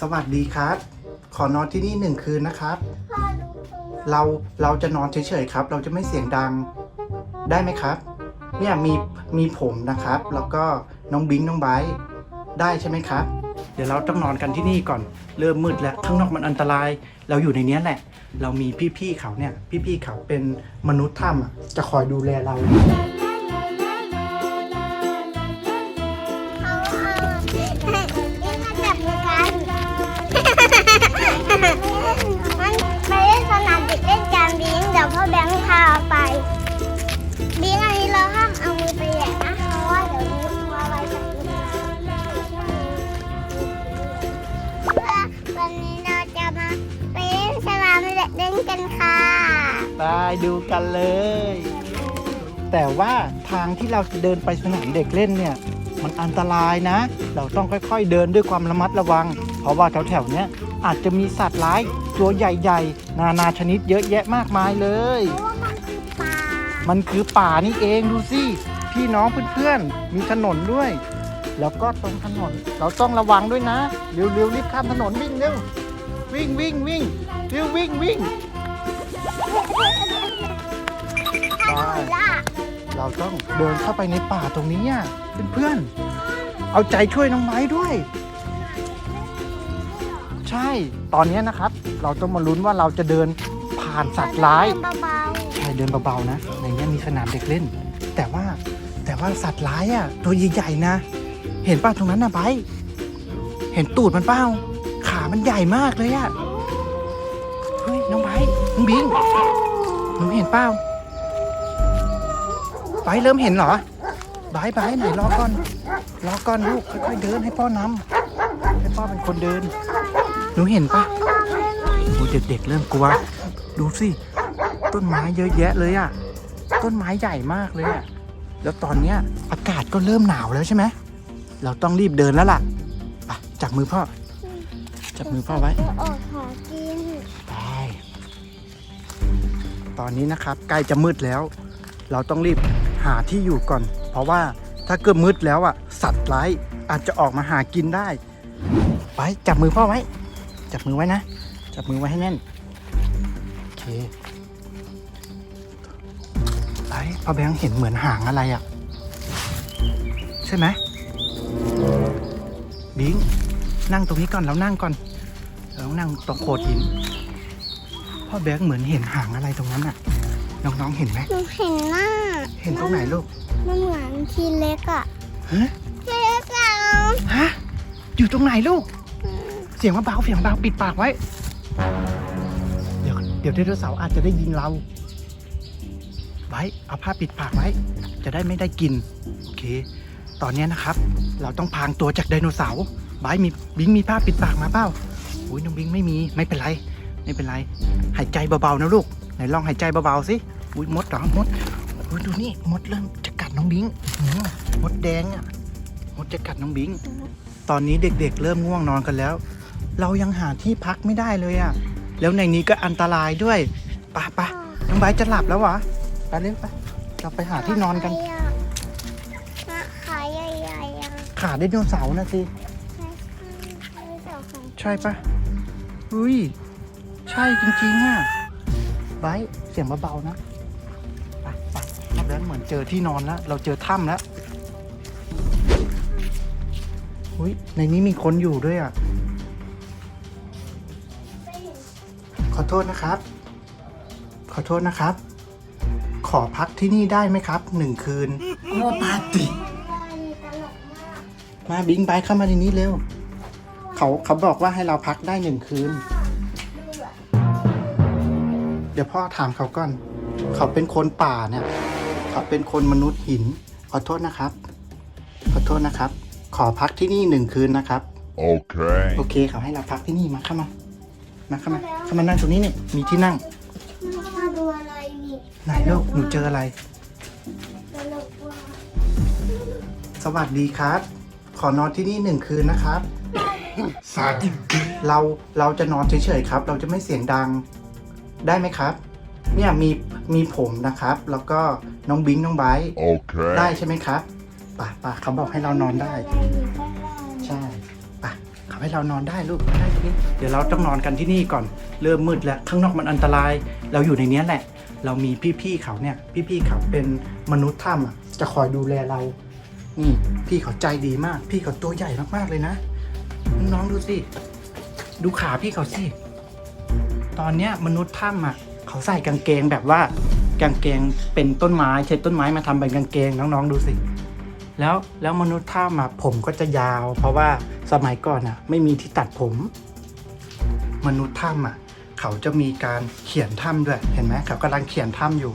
สวัสดีครับ ขอนอนที่นี่หนึ่งคืนนะครับ พ่อดูตรงนั้นเราเราจะนอนเฉยๆครับ เราจะไม่เสียงดังได้ไหมครับ เนี่ยมีมีผมนะครับ แล้วก็น้องบิงน้องไบร์ทได้ใช่ไหมครับ เดี๋ยวเราต้องนอนกันที่นี่ก่อน เริ่มมืดแล้วข้างนอกมันอันตราย เราอยู่ในเนี้ยแหละ เรามีพี่ๆเขาเนี่ย พี่ๆเขาเป็นมนุษย์ถ้ำอะจะคอยดูแลเราเข กเล่นกันค่ะได้ดูกันเลย แต่ว่าทางที่เราจะเดินไปสนามเด็กเล่นเนี่ย มันอันตรายนะ เราต้องค่อยๆเดินด้วยความระมัดระวัง เพราะว่าแถวๆเนี้ยอาจจะมีสัตว์ร้ายตัวใหญ่ๆ นานาชนิดเยอะแยะมากมายเลย เพราะว่ามันคือปลามันคือป่านี่เองดูสิพี่น้องเพื่อนๆมีถนนด้วย แล้วก็ตรงถนนเราต้องระวังด้วยนะเร็วๆรีบข้ามถนนวิ่งเร็ววิ่งวิ่งวิ่งเร็ววิ่งวิ่ง ถ้าหนูล่ะเราต้องเดินเข้าไปในป่าตรงนี้อะเพื่อนๆเอาใจช่วยน้องไม้ด้วย ใช่ตอนนี้นะครับ เราต้องมาลุ้นว่าเราจะเดินผ่านสัตว์ร้ายเบาใช่เดินเบาๆนะในนี้มีสนามเด็กเล่น แต่ว่าแต่ว่าสัตว์ร้ายอะ ตัวใหญ่ๆนะ เห็นป่ะตรงนั้นนะไบร์ทเห็นตูดมันเปล่าขามันใหญ่มากเลยอะเฮ้ย น้องบิงหนูเห็นเปล่าไบร์เริ่มเห็นเหรอไบร์ไบร์ทไหนรอก่อน รอก่อนลูกค่อยๆเดินให้พ่อนำให้พ่อเป็นคนเดิน หนูเห็นปะโอ้เด็กๆเริ่มกลัว ดูสิ ต้นไม้เยอะแยะเลยอะต้นไม้ใหญ่มากเลยอะแล้วตอนเนี้ยอากาศก็เริ่มหนาวแล้วใช่ไหม เราต้องรีบเดินแล้วล่ะไปจับมือพ่อ จับมือพ่อไว้ๆจะอดหากิน ตอนนี้นะครับใกล้จะมืดแล้ว เราต้องรีบหาที่อยู่ก่อน เพราะว่าถ้าเกิดมืดแล้วอะสัตว์ร้ายอาจจะออกมาหากินได้ ไปจับมือพ่อไว้ จับมือไว้นะ จับมือไว้ให้แน่นโอเคไปพ่อแบงค์เห็นเหมือนหางอะไรอะ ใช่ไหมบิงนั่งตรงนี้ก่อนแล้วนั่งก่อนแล้วนั่งตรงโขดหิน พ่อแบงค์เหมือนเห็นหางอะไรตรงนั้นน่ะ น้องๆเห็นไหมหนูเห็นหน้าเห็นตรงไหนลูกมันเหมือนทีเล็กอะฮะทีเล็กอะฮะอยู่ตรงไหนลูก เสียงเบาๆเสียงเบาปิดปากไว้ เดี๋ยวเดี๋ยวไดโนเสาร์อาจจะได้ยินเรา ไว้เอาผ้าปิดปากไว้ จะได้ไม่ได้กินโอเค ตอนเนี้ยนะครับ เราต้องพรางตัวจากไดโนเสาร์ไบร์ทมีบิงมีผ้าปิดปากมาเปล่าอุ้ยน้องบิงไม่มีไม่เป็นไร ไม่เป็นไรหายใจเบาๆนะลูกไหนลองหายใจเบาๆสิอุ้ยมดเหรอมดอุ้ยดูนี่มดเริ่มจะกัดน้องบิงอื้อหือมดแดงอะมดจะกัดน้องบิงตอนนี้เด็กๆ เริ่มง่วงนอนกันแล้ว เรายังหาที่พักไม่ได้เลยอะ่ะ แล้วในนี้ก็อันตรายด้วยไปะปะน้องไบร์ทจะหลับแล้ววะไปเร็วไปเราไปหาที่นอนกันใครอะอะขาใหญ่ๆอะขาไดโนเสาร์นะสิใครเจ้าของใช่ปะอุ้ย ใช่จริงๆอะไบร์ทเสียงเบาๆนะไปไปพ่อแบงค์เหมือนเจอที่นอนแล้ว เราเจอถ้ำแล้วอุ้ยในนี้มีคนอยู่ด้วยอะ ขอโทษนะครับ ขอโทษนะครับ ขอพักที่นี่ได้ไหมครับหนึ่งคืนโอ้ปาติตลกมากมาบิงไบเข้ามาในนี้เร็ว เขาเขาบอกว่าให้เราพักได้หนึ่งคืน เดี๋ยวพ่อถามเขาก่อน เขาเป็นคนป่าเนี่ย เขาเป็นคนมนุษย์หิน ขอโทษนะครับ ขอโทษนะครับ ขอพักที่นี่หนึ่งคืนนะครับ Okay. โอเคเขาให้เราพักที่นี่มาเข้ามามาเข้ามาเข้ามานั่งตรงนี้เนี่ยมีที่นั่ง มาดูอะไรนี่ไหนลูกหนูเจออะไร ตลกว่าสวัสดีครับ ขอนอนที่นี่หนึ่งคืนนะครับ เราเราจะนอนเฉยๆครับ เราจะไม่เสียงดัง ได้ไหมครับ เนี่ยมีมีผมนะครับ แล้วก็น้องบิงน้องไบร์ท Okay. ได้ใช่ไหมครับป่ะป่ะเขาบอกให้เรานอนได้อะไรอยู่ข้างล่างใช่ป่ะเขาให้ให้เรานอนได้ลูกได้ตรงนี้เดี๋ยวเราต้องนอนกันที่นี่ก่อน เริ่มมืดแล้ว ข้างนอกมันอันตราย เราอยู่ในเนี้ยแหละ เรามีพี่ๆเขาเนี่ย พี่ๆเขาเป็นมนุษย์ถ้ำอะ จะคอยดูแลเรา นี่พี่เขาใจดีมาก พี่เขาตัวใหญ่มากๆเลยนะ น้องๆดูสิ ดูขาพี่เขาสิ ตอนเนี้ยมนุษย์ถ้ำอะเขาใส่กางเกงแบบว่ากางเกงเป็นต้นไม้ใช้ต้นไม้มาทำเป็นกางเกงน้องๆดูสิ แล้วแล้วมนุษย์ถ้ำอะผมก็จะยาว เพราะว่าสมัยก่อนอะไม่มีที่ตัดผม มนุษย์ถ้ำอะเขาจะมีการเขียนถ้ำด้วยเห็นไหมเขากำลังเขียนถ้ำอยู่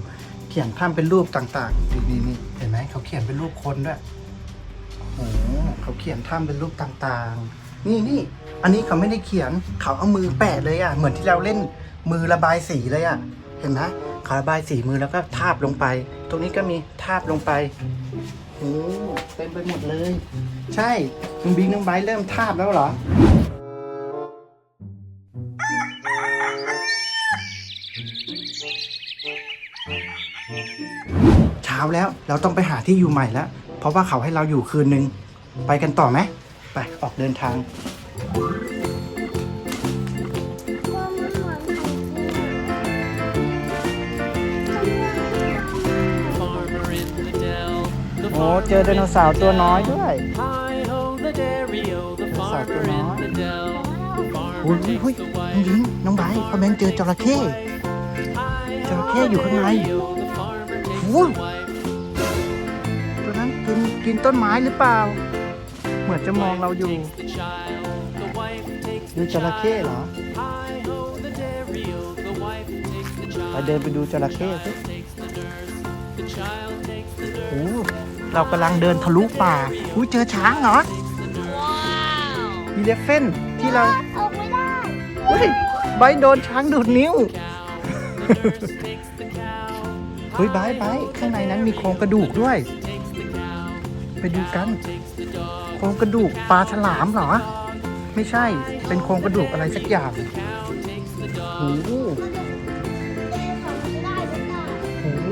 เขียนถ้ำเป็นรูปต่างๆนี่นี่นี่เห็นไหมเขาเขียนเป็นรูปคนด้วยโอ้โหเขาเขียนถ้ำเป็นรูปต่างๆ นี่นี่ อันนี้เขาไม่ได้เขียนเขาเอามือแปะเลยอะ เหมือนที่เราเล่นมือระบายสีเลยอะ เห็นไหมเขาระบายสีมือแล้วก็ทาบลงไป ตรงนี้ก็มีทาบลงไปโอ้เต็มไปหมดเลย ใช่น้องบิงน้องไบร์เริ่มทาบแล้วเหรอเช้าแล้วเราต้องไปหาที่อยู่ใหม่แล้ว เพราะว่าเขาให้เราอยู่คืนนึง ไปกันต่อไหมไปออกเดินทาง farmer in the dell. The โอ้เจอไดโนเสาร์ตัวน้อยด้วย Hi ho the dairy-o, the Sao farmer tụi in nó? the dell. The โอ้ย farmer เฮ้ย takes the น้อง wife. ยิงน้องไบร์ทพ่อแบงค์เจอจระเข้ Hi จระ ho เข้อยู่ข้างใน dairy-o, the farmer takes Ui. the wife. ตัวนั้นกินกินต้นไม้หรือเปล่า เหมือนจะมองเราอยู่ Takes the child, the wife takes ดู the จระเข้เหรอ child. Hi ho the dairy-o, the wife takes the ไป child. เดินไปดูจระเข้สิ Child takes the nurse, the child takes the โอ้ nurse. เรากำลังเดินทะลุป่าอุ้ยเจอช้างเหรออีเลฟเฟนที่เราออกไม่ได้เฮ้ยไบร์ทโดนช้างดูดนิ้ว Cow, the nurse takes the cow. เฮ้ยไบร์ทไบร์ทข้างในนั้นมีโครงกระดูกด้วย Takes the cow. ไปดูกัน Takes the dog. โครงกระดูกปลาฉลามเหรอ ไม่ใช่ เป็นโครงกระดูกอะไรสักอย่าง Cow takes the โอ้ dog. โหเดินของไม่ได้หรือเปล่าโอ้โห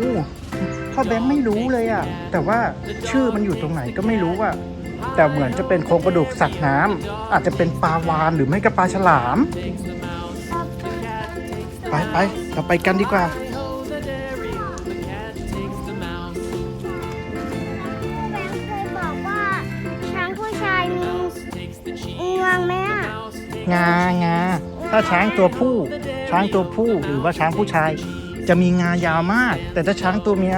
พ่อแบงค์ไม่รู้เลยอะแต่ว่าชื่อมันอยู่ตรงไหนก็ไม่รู้อะแต่เหมือนจะเป็นโครงกระดูกสัตว์น้ำอาจจะเป็นปลาวาฬหรือไม่ก็ปลาฉลาม Takes the mouse. The cat takes the ไปไปเราไปกันดีกว่า งางาถ้าช้างตัวผู้ ช้างตัวผู้หรือว่าช้างผู้ชาย จะมีงายาวมาก แต่ถ้าช้างตัวเมีย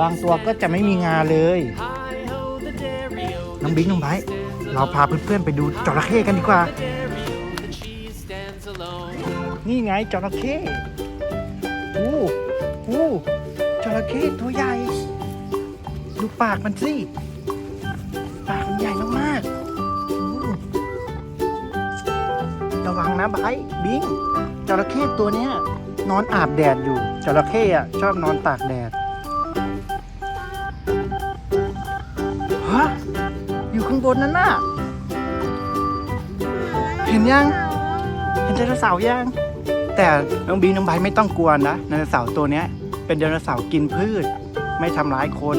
บางตัวก็จะไม่มีงาเลยน้องบิ๊กน้องไบเราพาเพื่อนๆไปดูจระเข้กันดีกว่า นี่ไงจระเข้อู้อู้จระเข้ตัวใหญ่ ดูปากมันสิ ปากมันใหญ่มากๆ ระวังนะไบบิงจระเข้ตัวเนี้ยนอนอาบแดดอยู่จระเข้อะชอบนอนตากแดดฮะอยู่ข้างบนนั่นน่ะ เห็นยัง เห็นไดโนเสาร์ยัง แต่น้องบีน้องไบไม่ต้องกลัวนะไดโนเสาร์ตัวเนี้ย เป็นไดโนเสาร์กินพืช ไม่ทำร้ายคน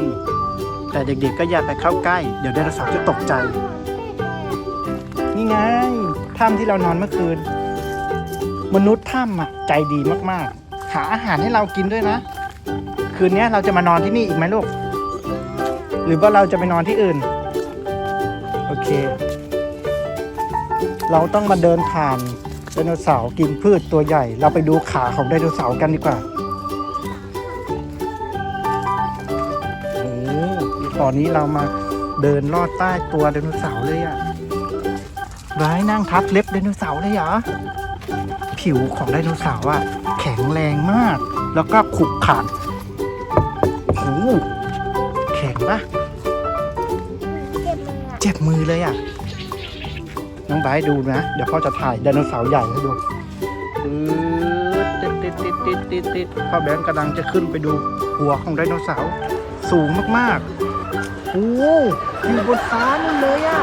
แต่เด็กๆก็อย่าไปเข้าใกล้ เดี๋ยวไดโนเสาร์จะตกใจ นี่ไง ถ้ำที่เรานอนเมื่อคืน มนุษย์ถ้ำอะใจดีมากๆ หาอาหารให้เรากินด้วยนะ คืนนี้เราจะมานอนที่นี่อีกไหมลูก หรือว่าเราจะไปนอนที่อื่น โอเค เราต้องมาเดินผ่านไดโนเสาร์กินพืชตัวใหญ่ เราไปดูขาของไดโนเสาร์กันดีกว่าโอ้โหตอนนี้เรามาเดินลอดใต้ตัวไดโนเสาร์เลยอะ ร้ายนั่งทับเล็บไดโนเสาร์เลยเหรอ ผิวของไดโนเสาร์อะแข็งแรงมาก แล้วก็ขรุขระโอ้โหแข็งปะเจ็บมืออะเจ็บมือเลยอะน้องไบร์ทดูนะ เดี๋ยวพ่อจะถ่ายไดโนเสาร์ใหญ่ให้ดูปื๊ดติดติดติดติดติดติดพ่อแบงค์กำลังจะขึ้นไปดูหัวของไดโนเสาร์สูงมากๆโอ้โหอยู่บนฟ้านั่นเลยอะ